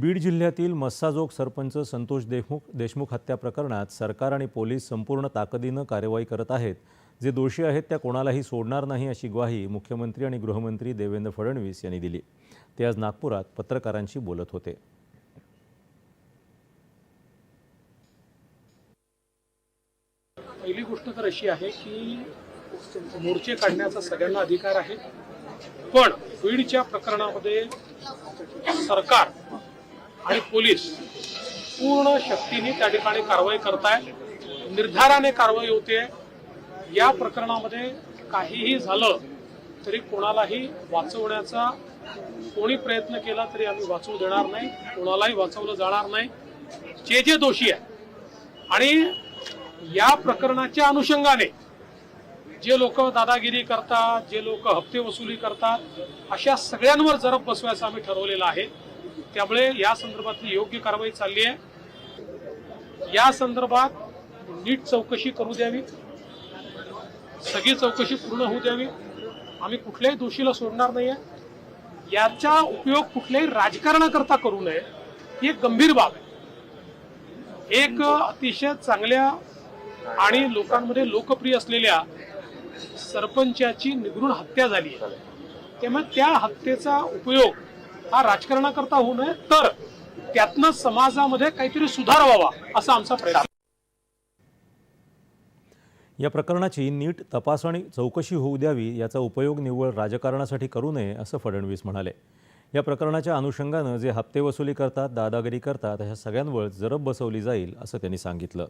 बीड जिल्ह्यातील मस्साजोग सरपंच संतोष देशमुख देशमुख हत्या प्रकरणात सरकार आणि पोलीस संपूर्ण ताकदीनं कार्यवाही करत आहेत. जे दोषी आहेत त्या कोणालाही सोडणार नाही अशी ग्वाही मुख्यमंत्री आणि गृहमंत्री देवेंद्र फडणवीस यांनी दिली. ते आज नागपुरात पत्रकारांशी बोलत होते. पहिली गोष्ट तर अशी आहे की मोर्चे काढण्याचा सगळ्यांना अधिकार आहे. पण बीडच्या प्रकरणामध्ये सरकार आणि पोलीस पूर्ण शक्तीने त्या ठिकाणी कारवाई करताय. निर्धाराने कारवाई होते या प्रकरणामध्ये काहीही झालं तरी कोणालाही वाचवण्याचा कोणी प्रयत्न केला तरी आम्ही वाचवू देणार नाही. कोणालाही वाचवलं जाणार नाही. जे जे दोषी आहे आणि या प्रकरणाच्या अनुषंगाने जे लोक दादागिरी करतात जे लोक हप्ते वसुली करतात अशा सगळ्यांवर जरब बसवायचं आम्ही ठरवलेलं आहे. त्यामुळे या संदर्भातली योग्य कारवाई चालली आहे. या संदर्भात नीट चौकशी करू द्यावी. सगळी चौकशी पूर्ण होऊ द्यावी. आम्ही कुठल्याही दोषीला सोडणार नाहीये. याचा उपयोग कुठल्याही राजकारणाकरता करू नये ही एक गंभीर बाब आहे. एक अतिशय चांगल्या आणि लोकांमध्ये लोकप्रिय असलेल्या सरपंचाची निगृण हत्या झाली आहे. त्यामुळे त्या हत्येचा उपयोग हा राजकारणाकरता होऊ नये तर त्यातनं समाजामध्ये काहीतरी सुधार व्हावा असा आमचा प्रयत्न. या प्रकरणाची नीट तपासणी चौकशी होऊ द्यावी याचा उपयोग निव्वळ राजकारणासाठी करू नये असं फडणवीस म्हणाले. या प्रकरणाच्या अनुषंगानं जे हप्ते वसुली करतात दादागिरी करतात अशा सगळ्यांवर जरब बसवली जाईल असं त्यांनी सांगितलं.